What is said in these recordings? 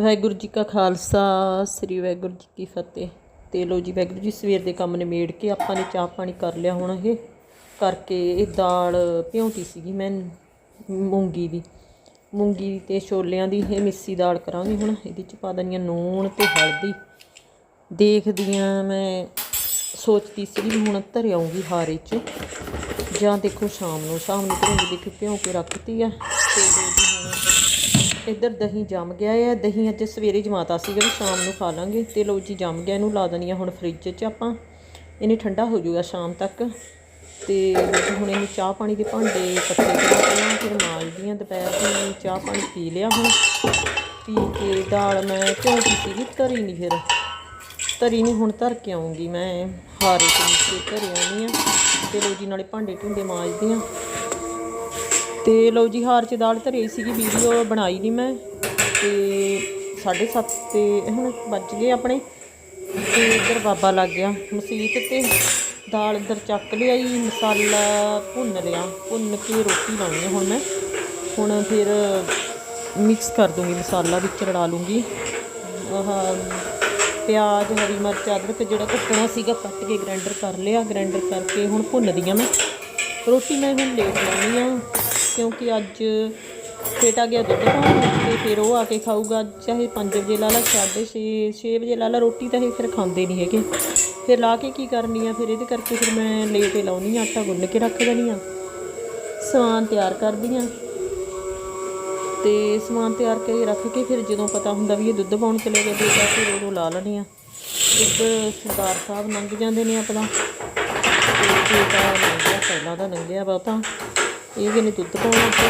ਵਾਹਿਗੁਰੂ ਜੀ ਕਾ ਖਾਲਸਾ, ਸ੍ਰੀ ਵਾਹਿਗੁਰੂ ਜੀ ਕੀ ਫਤਿਹ। ਤੇ ਲੋ ਜੀ, ਵਾਹਿਗੁਰੂ ਜੀ, ਸਵੇਰ ਦੇ ਕੰਮ ਨਿਮੇੜ ਕੇ ਆਪਾਂ ਨੇ ਚਾਹ ਪਾਣੀ ਕਰ ਲਿਆ ਹੁਣ ਇਹ। ਕਰਕੇ ਇਹ ਦਾਲ ਭਿਉਂਤੀ ਸੀਗੀ ਮੈਂ, ਮੂੰਗੀ ਦੀ। ਮੂੰਗੀ ਤੇ ਛੋਲਿਆਂ ਦੀ ਇਹ ਮਿੱਸੀ ਦਾਲ ਕਰਾਂਗੀ ਹੁਣ, ਇਹਦੇ ਚ ਪਾ ਦਨੀਆਂ ਨੂਣ ਤੇ ਹਲਦੀ। ਦੇਖਦੀ ਆਂ ਮੈਂ, ਸੋਚਦੀ ਸੀ ਵੀ ਹੁਣ ਧਰ ਆਉਂਗੀ ਹਾਰੇ ਚ। ਜਾਂ ਦੇਖੋ ਸ਼ਾਮ ਨੂੰ ਸ਼ਾਮ ਨੂੰ ਧਰੂੰਗੀ, ਦੇਖੋ ਭਿਉਂ ਕੇ ਰੱਖਤੀ ਆ। ਤੇ ਇੱਧਰ ਦਹੀਂ ਜੰਮ ਗਿਆ ਹੈ ਦਹੀਂ ਅੱਜ ਸਵੇਰੇ ਜਮਾਤਾ ਸੀਗਾ ਵੀ ਸ਼ਾਮ ਨੂੰ ਖਾ ਲਾਂਗੇ। ਤੇ ਲਓ ਜੀ ਜੰਮ ਗਿਆ, ਇਹਨੂੰ ਲਾ ਦਣੀ ਆ ਹੁਣ ਫ੍ਰਿਜ 'ਚ ਆਪਾਂ। ਇਹਨੇ ਠੰਡਾ ਹੋ ਜਾਊਗਾ ਸ਼ਾਮ ਤੱਕ। ਤੇ ਲਓ ਹੁਣ ਇਹਨੂੰ ਚਾਹ ਪਾਣੀ ਦੇ ਭਾਂਡੇ ਇਕੱਠੇ ਕਰਾਂ ਪਹਿਲਾਂ ਫਿਰ ਮਾਂਜਦੀਆਂ ਦੁਪਹਿਰ ਦੀ ਚਾਹ ਪਾਣੀ ਪੀ ਲਿਆ ਹੁਣ। ਪੀ ਕੇ ਦਾਲ ਮੈਂ ਝੋਂਕੀ ਸੀਗੀ ਧਰੀ ਨਹੀਂ ਫਿਰ। ਧਰੀ ਨਹੀਂ ਹੁਣ ਧਰ ਕੇ ਆਉਂਗੀ ਮੈਂ। ਹਾਰੇ ਤੇ ਨੀਚੇ ਧਰੇ ਆਉਣੀ ਆ। ਤੇ ਲਓ ਜੀ ਨਾਲੇ ਭਾਂਡੇ ਢੁੰਡੇ ਮਾਂਜਦੀ ਆ। ਤੇ ਲਓ ਜੀ, ਹਾਰ ਚ ਦਾਲ ਧਰੀ ਸੀਗੀ, ਵੀਡੀਓ ਬਣਾਈ ਨਹੀਂ ਮੈਂ। ਤੇ 7:30 ਤੇ ਹੁਣ ਵੱਜ ਗਏ ਆਪਣੇ। ਤੇ ਇੱਧਰ ਬਾਬਾ ਲੱਗ ਗਿਆ, ਮਸੀਤ ਤੇ ਦਾਲ ਇੱਧਰ ਚੱਕ ਲਿਆਈ, ਮਸਾਲਾ ਭੁੰਨ ਲਿਆ। ਭੁੰਨ ਕੇ ਰੋਟੀ ਲਾਉਣੀ ਆ ਹੁਣ ਮੈਂ। ਹੁਣ ਫਿਰ ਮਿਕਸ ਕਰ ਦੂੰਗੀ, ਮਸਾਲਾ ਵਿੱਚ ਰੜਾ ਲੂੰਗੀ। ਆਹ, ਪਿਆਜ਼, ਹਰੀ ਮਿਰਚ, ਅਦਰਕ ਜਿਹੜਾ ਕੱਟਣਾ ਸੀਗਾ, ਕੱਟ ਕੇ ਗ੍ਰਾਈਂਡਰ ਕਰ ਲਿਆ। ਗ੍ਰਾਈਂਡਰ ਕਰਕੇ ਹੁਣ ਭੁੰਨਦੀ ਆ ਮੈਂ। ਰੋਟੀ ਮੈਂ ਹੁਣ ਲੇਟ ਲਾਉਣੀ ਆ। ਕਿਉਂਕਿ ਅੱਜ ਬੇਟਾ ਗਿਆ ਦੁੱਧ ਪਾਉਣ ਤੇ ਫਿਰ ਉਹ ਆ ਕੇ ਖਾਊਗਾ। ਚਾਹੇ 5 ਵਜੇ ਲਾ ਲਾ 6:30 6 ਵਜੇ ਲਾ ਲਾ ਰੋਟੀ ਤਾਂ ਇਹ ਫਿਰ ਖਾਂਦੇ ਨਹੀਂ ਹੈਗੇ। ਫਿਰ ਲਾ ਕੇ ਕੀ ਕਰਨੀ ਆ? ਫਿਰ ਇਹਦੇ ਕਰਕੇ ਫਿਰ ਮੈਂ ਲੇਟ ਹੀ ਲਾਉਣੀ ਆ ਆਟਾ ਗੁੰਨ ਕੇ ਰੱਖ ਦੇਣੀ ਆ ਸਮਾਨ ਤਿਆਰ ਕਰਦੀ ਆ ਤੇ ਸਮਾਨ ਤਿਆਰ ਕਰਕੇ ਰੱਖ ਕੇ ਫਿਰ ਜਦੋਂ ਪਤਾ ਹੁੰਦਾ ਵੀ ਇਹ ਦੁੱਧ ਪਾਉਣ ਚਲੇ ਗਏ, ਬੇਟਾ ਫਿਰ ਉਦੋਂ ਲਾ ਲੈਣੀ ਆ ਇੱਧਰ ਸਰਦਾਰ ਸਾਹਿਬ ਲੰਘ ਜਾਂਦੇ ਨੇ ਆਪਣਾ। ਤੇ ਬੇਟਾ ਲੰਘਿਆ ਪਹਿਲਾਂ ਦਾ ਲੰਘਿਆ ਬਹੁਤਾ। ਇਹ ਵੀ ਨੇ ਦੁੱਧ ਪਾਉਣ ਤੇ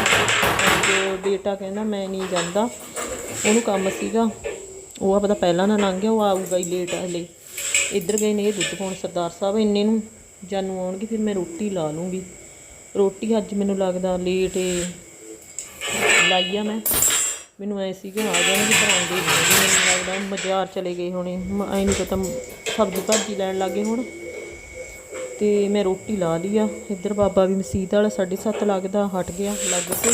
ਜੋ ਬੇਟਾ ਕਹਿੰਦਾ, ਮੈਂ ਨਹੀਂ ਜਾਂਦਾ। ਉਹਨੂੰ ਕੰਮ ਸੀਗਾ। ਉਹ ਆਪਦਾ ਪਹਿਲਾਂ ਨਾ ਲੰਘ ਗਿਆ, ਉਹ ਆਊਗਾ ਹੀ ਲੇਟ ਹਲੇ। ਇੱਧਰ ਗਏ ਨੇ ਇਹ ਦੁੱਧ ਪਾਉਣ ਸਰਦਾਰ ਸਾਹਿਬ ਇੰਨੇ ਨੂੰ। ਜਾਨੂੰ ਆਉਣਗੇ, ਫਿਰ ਮੈਂ ਰੋਟੀ ਲਾ ਲੂੰਗੀ। ਰੋਟੀ ਅੱਜ ਮੈਨੂੰ ਲੱਗਦਾ ਲੇਟ ਏ। ਲਾਈ ਆ ਮੈਂ। ਮੈਨੂੰ ਐ ਸੀ ਕਿ ਆ ਜਾਣਗੇ ਪਰ ਨਹੀਂ। ਮੈਨੂੰ ਲੱਗਦਾ ਬਾਜ਼ਾਰ ਚਲੇ ਗਏ ਹੋਣੇ। ਐ ਨਹੀਂ ਪਤਾ ਸਬਜ਼ੀ ਭਾਜੀ ਲੈਣ ਲੱਗੇ ਹੁਣ। ਤੇ ਮੈਂ ਰੋਟੀ ਲਾ ਲਈ ਆ। ਇੱਧਰ ਬਾਬਾ ਵੀ ਮਸੀਤ ਵਾਲਾ 7:30 ਲੱਗਦਾ, ਹਟ ਗਿਆ ਲੱਗ ਕੇ।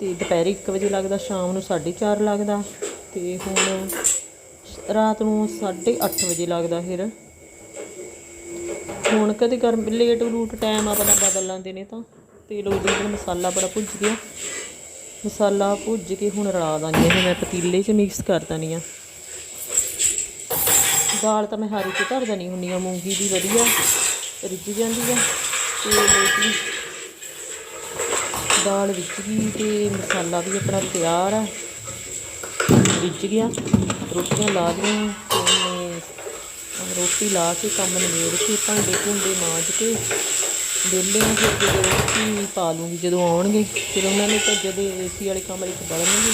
ਤੇ ਦੁਪਹਿਰੇ 1 ਵਜੇ ਲੱਗਦਾ, ਸ਼ਾਮ ਨੂੰ 4:30 ਲੱਗਦਾ। ਤੇ ਹੁਣ ਰਾਤ ਨੂੰ 8:30 ਵਜੇ ਲੱਗਦਾ ਫਿਰ। ਹੁਣ ਕਦੇ ਗਰਮ ਲੇਟ ਰੂਟ ਟਾਈਮ ਆਪਣਾ ਬਦਲ ਲੈਂਦੇ ਨੇ ਤਾਂ। ਤੇ ਲੋਕ ਜੀ ਮਸਾਲਾ ਬੜਾ ਭੁੱਜ ਗਿਆ। ਮਸਾਲਾ ਭੁੱਜ ਕੇ ਹੁਣ ਰਲਾ ਦਾਂਗੇ। ਮੈਂ ਪਤੀਲੇ 'ਚ ਮਿਕਸ ਕਰ ਦਾਨੀ ਆ। ਦਾਲ ਤਾਂ ਮੈਂ ਹਾਰੀ 'ਚ ਧਰ ਦਣੀ ਹੁੰਦੀ ਆ, ਮੂੰਗੀ ਦੀ ਵਧੀਆ, ਰਿੱਝ ਜਾਂਦੀ ਆ। ਤੇ ਲੋ ਦਾਲ ਵਿੱਚ ਗਈ ਤੇ ਮਸਾਲਾ ਵੀ ਆਪਣਾ ਤਿਆਰ ਆ। ਰਿੱਝ ਗਿਆ, ਰੋਟੀਆਂ ਲਾ ਦੀਆਂ ਤੇ ਰੋਟੀ ਲਾ ਕੇ ਕੰਮ ਨਿਬੇੜ ਕੇ ਭਾਂਡੇ ਭੁੰਡੇ ਮਾਂਜ ਕੇ ਵਿਹਲੇ ਨੂੰ ਫਿਰ ਜਦੋਂ ਰੋਟੀ ਪਾ ਲੂੰਗੀ, ਜਦੋਂ ਆਉਣਗੇ, ਫਿਰ ਉਹਨਾਂ ਨੇ ਤਾਂ ਜਦੋਂ ਏਸੀ ਵਾਲੇ ਕਮਰੇ 'ਚ ਵੜਨਗੇ,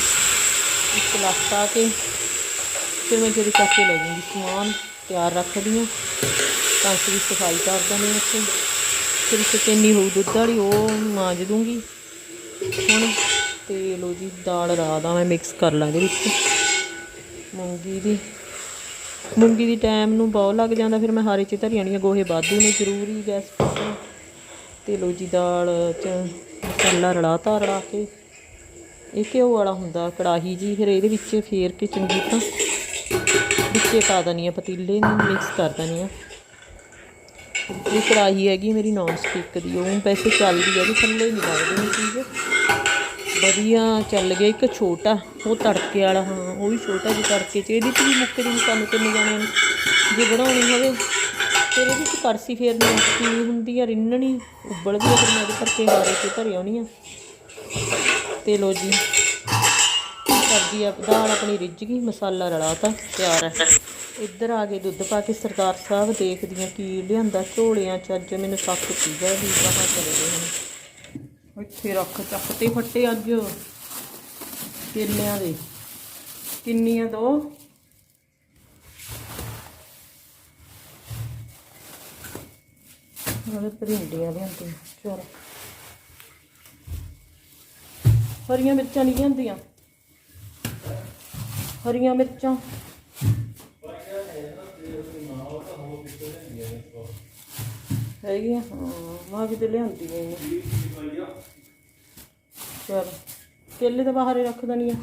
ਇੱਕ ਲੱਖ ਆ ਕੇ ਫਿਰ ਮੈਂ ਜਿਹੜੀ ਚੱਕ ਕੇ ਲੈ ਜਾਊਂਗੀ ਸਮਾਨ ਤਿਆਰ ਰੱਖਦੀ ਹਾਂ। ਕੰਸ ਦੀ ਸਫ਼ਾਈ ਕਰ ਦਿੰਦੀ ਹਾਂ ਉੱਥੇ। ਫਿਰ ਇੱਕ ਕਿੰਨੀ ਹੋਊ ਦੁੱਧ ਵਾਲੀ, ਉਹ ਮਾਂਜ ਦੂੰਗੀ। ਹੁਣ ਤੇ ਲੋ ਜੀ, ਦਾਲ ਰਾਦਾ ਮੈਂ ਮਿਕਸ ਕਰ ਲਾਂਗੇ ਵਿੱਚ। ਮੂੰਗੀ ਦੀ ਮੂੰਗੀ ਦੀ ਟਾਈਮ ਨੂੰ ਬਹੁਤ ਲੱਗ ਜਾਂਦਾ, ਫਿਰ ਮੈਂ ਹਾਰੇ 'ਚ ਧਰੀ ਜਾਣੀ ਗੋਹੇ ਵਾਧੂ ਨੇ, ਜ਼ਰੂਰੀ ਗੈਸ ਪਰ ਤੇ ਲੋ ਜੀ, ਦਾਲ 'ਚ ਮਸਾਲਾ ਰਲਾਤਾ ਰਲਾ ਕੇ। ਇਹ ਘਿਓ ਵਾਲਾ ਹੁੰਦਾ, ਕੜਾਹੀ ਜੀ, ਫਿਰ ਇਹਦੇ ਵਿੱਚ ਫੇਰ ਕੇ ਚੰਗੀ ਤਰ੍ਹਾਂ ਵਿੱਚੇ ਪਾ ਦਣੀ ਆ, ਪਤੀਲੇ ਨੂੰ ਮਿਕਸ ਕਰ ਦਣੀ ਆ। ਇਹ ਕੜਾਹੀ ਹੈਗੀ ਮੇਰੀ ਨੌਨ ਸਟਿਕ ਦੀ, ਉਹ ਪੈਸੇ ਚੱਲਦੀ ਹੈ ਵੀ ਥੱਲੇ ਨਹੀਂ ਲੱਗਦੀ ਇਹ ਚੀਜ਼। ਵਧੀਆ ਚੱਲ ਗਿਆ, ਇੱਕ ਛੋਟਾ, ਉਹ ਤੜਕੇ ਵਾਲਾ, ਹਾਂ, ਉਹ ਵੀ ਛੋਟਾ ਜਿਹਾ ਤੜਕੇ ਚ, ਇਹਦੇ ਚ ਵੀ ਮੁੱਕ ਦੀ ਸਾਨੂੰ ਕਿੰਨੇ ਜਾਣਿਆਂ ਜੇ ਬਣਾਉਣੀ ਹੋਵੇ, ਫਿਰ ਇਹਦੇ ਚ ਕੜਸੀ ਫੇਰਨੀ ਔਖੀ ਹੁੰਦੀ ਆ, ਰਿੰਨਣੀ, ਉਬਲਦੀ ਆ, ਫਿਰ ਮੈਂ ਇਹਦੇ ਕਰਕੇ ਹਾਰੇ ਤੇ ਧਰੀ ਆਉਣੀ ਆ। ਤੇ ਲੋ ਜੀ, ਸਬਜ਼ੀ ਆ, ਦਾਲ ਆਪਣੀ ਰਿੱਝ ਗਈ, ਮਸਾਲਾ ਰਲਾਤਾ ਤਿਆਰ ਹੈ ਇੱਧਰ ਆ ਕੇ ਦੁੱਧ ਪਾ ਕੇ ਸਰਦਾਰ ਸਾਹਿਬ ਦੇਖਦੀਆਂ ਕੀ ਲਿਆਂਦਾ, ਝੋਲਿਆਂ ਚ ਅੱਜ ਮੈਨੂੰ ਸ਼ੱਕ ਸੀਗਾ ਵੀ ਕਹਾਂ ਚਲੇ ਗਏ ਹੁਣ ਇੱਥੇ ਰੱਖ ਚੱਕ ਫੱਟੇ ਅੱਜ। ਕੇਲਿਆਂ ਦੇ? ਕਿੰਨੀਆਂ ਦੋ? ਨਾਲੇ ਪਰਿੰਡੀਆਂ ਲਿਆਂਦੀਆਂ, ਚਲ। ਹਰੀਆਂ ਮਿਰਚਾਂ ਨਹੀਂ ਲਿਆਂਦੀਆਂ? ਹਰੀਆਂ ਮਿਰਚਾਂ? ਹੈਗੀਆਂ ਹਾਂ, ਮਾਂ ਕਿਤੇ ਲਿਆਂਦੀ ਨਹੀਂ ਚਲ, ਕੇਲੇ ਤਾਂ ਬਾਹਰ ਹੀ ਰੱਖ ਦਣੀ ਆ।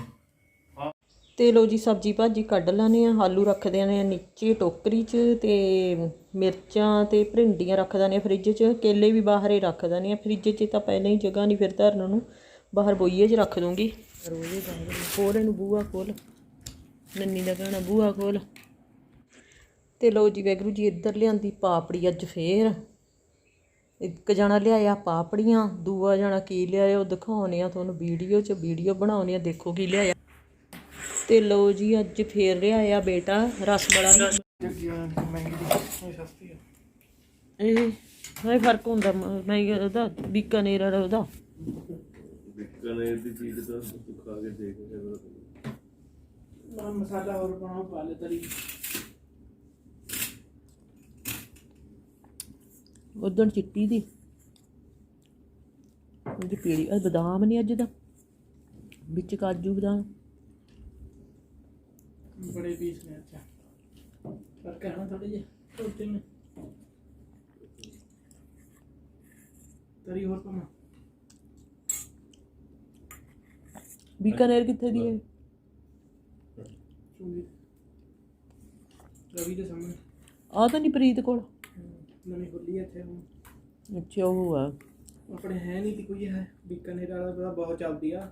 ਤੇ ਲੋ ਜੀ, ਸਬਜੀ ਭਾਜੀ ਕੱਢ ਲਾਨੇ ਆ। ਆਲੂ ਰੱਖ ਦੇਣੇ ਆ ਨੀਚੇ ਟੋਕਰੀ 'ਚ ਤੇ ਮਿਰਚਾਂ ਤੇ ਭਿੰਡੀਆਂ ਰੱਖ ਦੇਣੇ ਆ ਫ੍ਰਿਜ 'ਚ। ਕੇਲੇ ਵੀ ਬਾਹਰ ਹੀ ਰੱਖ ਦੇਣੇ ਆ। ਫ੍ਰਿਜ 'ਚ ਤਾਂ ਪਹਿਲਾਂ ਹੀ ਜਗ੍ਹਾ ਨਹੀਂ ਫਿਰ ਧਰਨ ਨੂੰ ਬਾਹਰ ਬੋਈਏ 'ਚ ਰੱਖ ਦੂੰਗੀ। ਰੋਜ਼ੇ ਖੋਲ ਇਹਨੂੰ ਬੂਆ ਕੋਲ, ਨੰਨੀ ਦਾ ਕਹਿਣਾ ਬੂਆ ਕੋਲ। ਤੇ ਲੋ ਜੀ ਵੈਗਰੂ ਜੀ ਇੱਧਰ ਲਿਆਂਦੀ ਪਾਪੜੀ ਅੱਜ ਫੇਰ। ਇੱਕ ਜਣਾ ਲਿਆਇਆ ਪਾਪੜੀਆਂ ਦੂਆ ਜਣਾ ਕੀ ਲਿਆਇਆ ਉਹ ਦਿਖਾਉਣੇ ਆ ਤੁਹਾਨੂੰ ਵੀਡੀਓ 'ਚ ਵੀਡੀਓ ਬਣਾਉਣੀ ਆ ਦੇਖੋ ਕੀ ਲਿਆਇਆ। ਤੇ ਲੋ ਜੀ ਅੱਜ ਫੇਰ ਲਿਆਇਆ ਬੇਟਾ ਰਸਮਲਾਈ ਇਹ ਇਹ ਫ਼ਰਕ ਹੁੰਦਾ ਮ- ਉਹਦਾ ਬੀਕਾਨੇਰ ਵਾਲਾ ਉਹਦਾ। ਬਿਕਾਨੇਰ ਦੀ ਚੀਜ਼ ਤਾਂ ਖਾ ਕੇ ਦੇਖ ਨਾ ਮਸਾਲਾ ਹੋਰ ਪਾਉਣਾ ਪਾ ਲੈ ਤਰੀ। ਉਦੋਂ ਚਿੱਟੀ ਦੀ। ਉਹਦੀ ਪੀੜੀ ਇਹ ਬਦਾਮ ਨਹੀਂ ਅੱਜ ਦਾ। ਵਿੱਚ ਕਾਜੂ ਬਦਾਮ। ਬੜੇ ਪੀਸ ਨੇ ਅੱਛਾ। ਹੈ ਨਾ ਥੋੜੇ ਜਿਹੇ ਛੋਟੇ ਨੇ ਤਰੀ ਹੋਰ ਪਾਉਣਾ ਬੀਕਾਨੇਰ ਕਿੱਥੇ ਦੀ ਹੈ? ਚੁੰਗੀ। ਰਵੀ ਦੇ ਸਾਹਮਣੇ। ਆ ਤਾਂ ਨਹੀਂ ਪ੍ਰੀਤ ਕੋਲ। ਨਵੀਂ ਖੁੱਲੀ ਇੱਥੇ ਹੁਣ। ਅੱਛਾ ਉਹ ਆ। ਆਪਣੇ ਹੈ ਨਹੀਂ ਤੀ ਕੋਈ ਹੈ ਬੀਕਾਨੇਰ ਵਾਲਾ ਤਾਂ ਬਹੁਤ ਚੱਲਦੀ ਆ।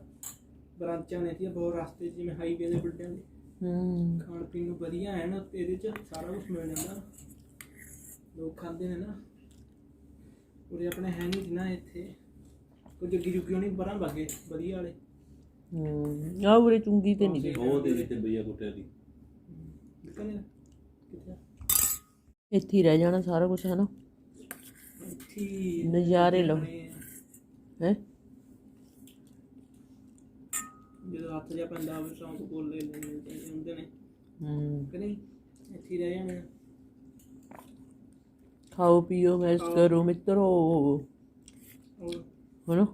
ਬ੍ਰਾਂਚਾਂ ਨੇ ਤੀ ਬਹੁਤ ਰਸਤੇ ਜਿਵੇਂ ਹਾਈਵੇ ਦੇ ਬਿਲਡਿੰਗ ਦੇ। ਹੂੰ। ਖਾਣ ਪੀਣ ਨੂੰ ਵਧੀਆ ਹੈ ਨਾ ਤੇ ਇਹਦੇ 'ਚ ਸਾਰਾ ਕੁਝ ਮਿਲ ਜਾਂਦਾ। ਲੋਕ ਖਾਂਦੇ ਨੇ ਨਾ। ਉਰੇ ਆਪਣੇ ਹੈ ਨਹੀਂ ਨਾ ਇੱਥੇ। ਕੋਈ ਜੱਗੀ ਜੁਗੀ ਨਹੀਂ ਬਰਾਂ ਬਾਗੇ ਵਧੀਆ ਵਾਲੇ। ਹੂੰ। ਆ ਉਰੇ ਚੁੰਗੀ ਤੇ ਨਹੀਂ ਉਹ ਦੇ ਵਿੱਚ ਬਈਆ ਕੁੱਟਿਆ ਦੀ। ਬੀਕਾਨੇਰ ਕਿੱਥੇ ਆ? ਇੱਥੇ ਹੀ ਰਹਿ ਜਾਣਾ ਸਾਰਾ ਕੁਝ ਹੈ ਨਾ ਇੱਥੇ ਨਜ਼ਾਰੇ ਲਓ। ਹੈ? ਜਦੋਂ ਹੱਥ ਜਿਹਾ ਪੈਂਦਾ ਹੋਵੇ ਸ਼ੌਂਕ ਕੋਲ ਲੈ ਲੈਂਦੇ ਨੇ ਹੁੰਦੇ ਨੇ। ਹੂੰ। ਕਿ ਨਹੀਂ? ਇੱਥੇ ਰਹਿ ਜਾਣੇ। ਖਾਓ ਪੀਓ ਮੈਸ ਕਰੋ ਮਿੱਤਰੋ। ਹਨਾ?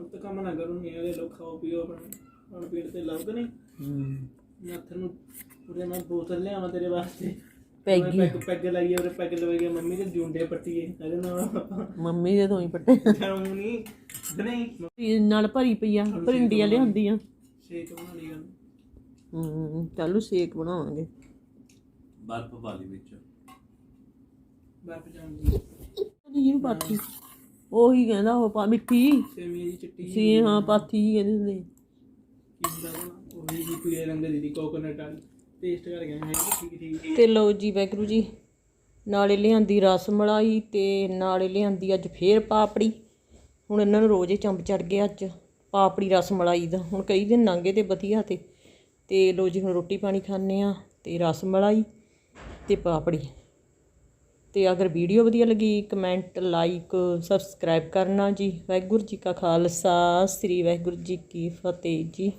ਅਬ ਤੱਕ ਕੰਮ ਨਾ ਕਰੋ ਨਹੀਂ ਅਗੇ ਲੋਕ ਖਾਓ ਪੀਓ ਆਪਣਾ ਪੀਣ ਤੇ ਲੱਗ ਨਹੀਂ। ਹੂੰ। ਮੈਂ ਹੱਥ ਨੂੰ ਉਹਦੇ ਨਾਲ ਬੋਤਲ ਲਿਆਵਾਂ ਤੇਰੇ ਵਾਸਤੇ। ਪੈਗੀ ਪੈਗ ਪੈਗ ਲਾਈਏ ਉਹਦੇ ਪੈਗ ਲਵਾਈਏ ਮੰਮੀ ਦੇ ਜੁੰਡੇ ਪੱਟੀਏ ਇਹਦੇ ਨਾਲ ਮੰਮੀ ਦੇ ਤੋਂ ਹੀ ਪੱਟੇ। ਨਹੀਂ ਨਹੀਂ। ਇਹ ਨਾਲ ਭਰੀ ਪਈਆਂ ਭਰਿੰਡੀਆਂ ਲਿਆਂਦੀਆਂ ਸ਼ੇਕ ਬਣਾ ਲਈ ਗੱਲ ਹੂੰ ਚੱਲੂ ਸੇਕ ਬਣਾਵਾਂਗੇ। ਬਰਫ ਪਾ ਲਈ ਵਿੱਚ। ਬਰਫ ਜਾਂਦੀ ਜਿਹਨੂੰ ਪਾਥੀ। ਉਹੀ ਕਹਿੰਦਾ ਉਹ ਪਾ ਮਿੱਠੀ। ਸੇਮੀ ਦੀ ਚਿੱਟੀ ਸੀ ਹਾਂ ਪਾਥੀ ਹੀ ਕਹਿੰਦੇ ਹੁੰਦੇ। ਕੀ ਹੁੰਦਾ ਉਹ ਉਹ ਵੀ ਪੀਲੇ ਰੰਗ ਦੀ ਦੀ ਕੋਕੋਨਟ ਵਾਲੀ। ਟੇਸਟ ਕਰ ਗਿਆ ਹੈ ਠੀਕ ਠੀਕ ਤੇ ਲਓ ਜੀ ਵੈਗਰੂ ਜੀ, ਨਾਲੇ ਲਿਆਂਦੀ ਰਸ ਮਲਾਈ ਤੇ ਨਾਲੇ ਲਿਆਂਦੀ ਅੱਜ ਫੇਰ ਪਾਪੜੀ। ਹੁਣ ਇਹਨਾਂ ਨੂੰ ਰੋਜ਼ ਹੀ ਚੰਬ ਚੜ ਗਿਆ ਅੱਜ, ਪਾਪੜੀ ਰਸ ਮਲਾਈ ਦਾ। ਹੁਣ ਕਈ ਦਿਨ ਲੰਘੇ ਤੇ ਵਧੀਆ ਤੇ। ਤੇ ਲਓ ਜੀ ਹੁਣ ਰੋਟੀ ਪਾਣੀ ਖਾਣੇ ਆ ਤੇ ਰਸ ਮਲਾਈ ਤੇ ਪਾਪੜੀ। ਤੇ ਅਗਰ ਵੀਡੀਓ ਵਧੀਆ ਲੱਗੀ ਕਮੈਂਟ, ਲਾਈਕ, ਸਬਸਕ੍ਰਾਈਬ ਕਰਨਾ ਜੀ। ਵਾਹਿਗੁਰੂ ਜੀ ਕਾ ਖਾਲਸਾ, ਸ੍ਰੀ ਵਾਹਿਗੁਰੂ ਜੀ ਕੀ ਫਤਿਹ ਜੀ।